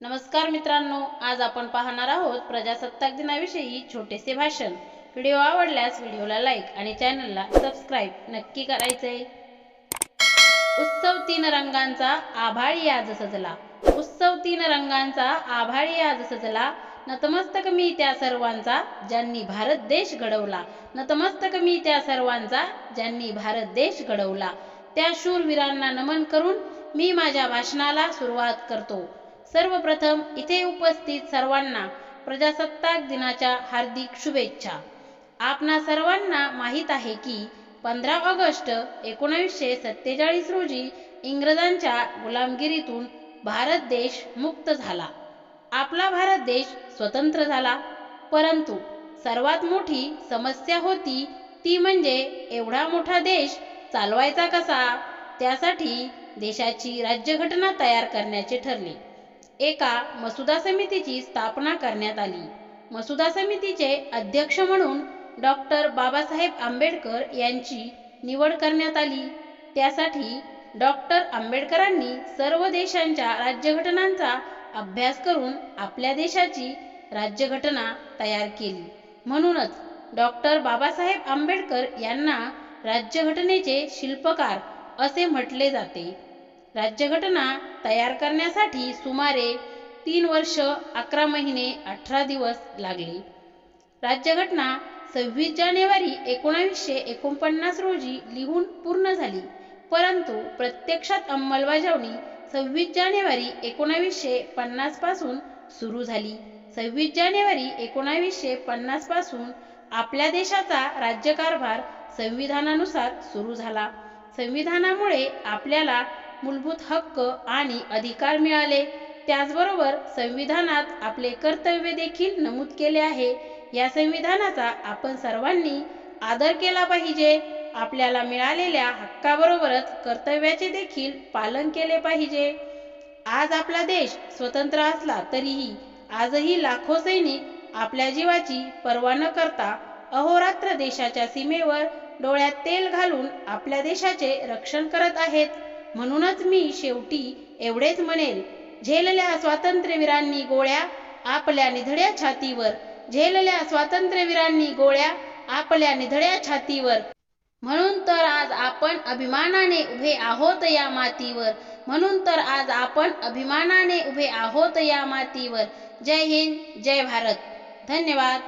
नमस्कार मित्रांनो आज आपण पाहणार आहोत प्रजासत्ताक दिनाविषयी छोटेसे भाषण. व्हिडिओ आवडल्यास व्हिडिओला लाईक आणि चॅनलला सबस्क्राईब नक्की करायचे उत्सव तीन रंगांचा आभाळी आज सजला. उत्सव तीन रंगांचा आभाळी आज सजला. नतमस्तक मी त्या सर्वांचा ज्यांनी भारत देश घडवला. नतमस्तक मी त्या सर्वांचा ज्यांनी भारत देश घडवला. त्या शूरवीरांना नमन करून मी माझ्या भाषणाला सुरुवात करतो. सर्वप्रथम इथे उपस्थित सर्वांना प्रजासत्ताक दिनाच्या हार्दिक शुभेच्छा. आपणा सर्वांना माहीत आहे की पंधरा ऑगस्ट एकोणावीसशे सत्तेचाळीस रोजी इंग्रजांच्या गुलामगिरीतून भारत देश मुक्त झाला. आपला भारत देश स्वतंत्र झाला. परंतु सर्वात मोठी समस्या होती ती म्हणजे एवढा मोठा देश चालवायचा कसा? त्यासाठी देशाची राज्यघटना तयार करण्याचे ठरले. एका मसुदा समितीची स्थापना करण्यात आली. मसुदा समितीचे अध्यक्ष म्हणून डॉक्टर बाबासाहेब आंबेडकर यांची निवड करण्यात आली. त्यासाठी डॉक्टर आंबेडकरांनी सर्व देशांच्या राज्यघटनांचा अभ्यास करून आपल्या देशाची राज्यघटना तयार केली. म्हणूनच डॉक्टर बाबासाहेब आंबेडकर यांना राज्यघटनेचे शिल्पकार असे म्हटले जाते. राज्यघटना तयार करण्यासाठी सुमारे तीन वर्ष अकरा महिने अठरा दिवस लागले. राज्यघटना सव्वीस जानेवारी एकोणावीसशे एकोणपन्नास रोजी लिहून पूर्ण झाली. परंतु प्रत्यक्षात अंमलबजावणी सव्वीस जानेवारी एकोणावीसशे पन्नासपासून सुरू झाली. सव्वीस जानेवारी एकोणावीसशे पन्नासपासून आपल्या देशाचा राज्यकारभार संविधानानुसार सुरू झाला. संविधानामुळे आपल्याला मूलभूत हक्क आणि अधिकार मिळाले. त्याचबरोबर संविधानात आपले कर्तव्य देखील नमूद केले आहे. या संविधानाचा आपण सर्वांनी आदर केला पाहिजे. आपल्याला मिळालेल्या हक्काबरोबरच कर्तव्याचे देखील पालन केले पाहिजे. आज आपला देश स्वतंत्र असला तरीही आजही लाखो सैनिक आपल्या जीवाची पर्वा न करता अहोरात्र देशाच्या सीमेवर डोळ्यात तेल घालून आपल्या देशाचे रक्षण करत आहेत. म्हणूनच मी शेवटी एवढेच म्हणेल झेलल्या स्वातंत्र्यवीरांनी गोळ्या आपल्या निधड्या छातीवर. झेलल्या स्वातंत्र्यवीरांनी गोळ्या आपल्या निधड्या छातीवर. म्हणून तर आज आपण अभिमानाने उभे आहोत या मातीवर. म्हणून तर आज आपण अभिमानाने उभे आहोत या मातीवर. जय हिंद जय भारत. धन्यवाद.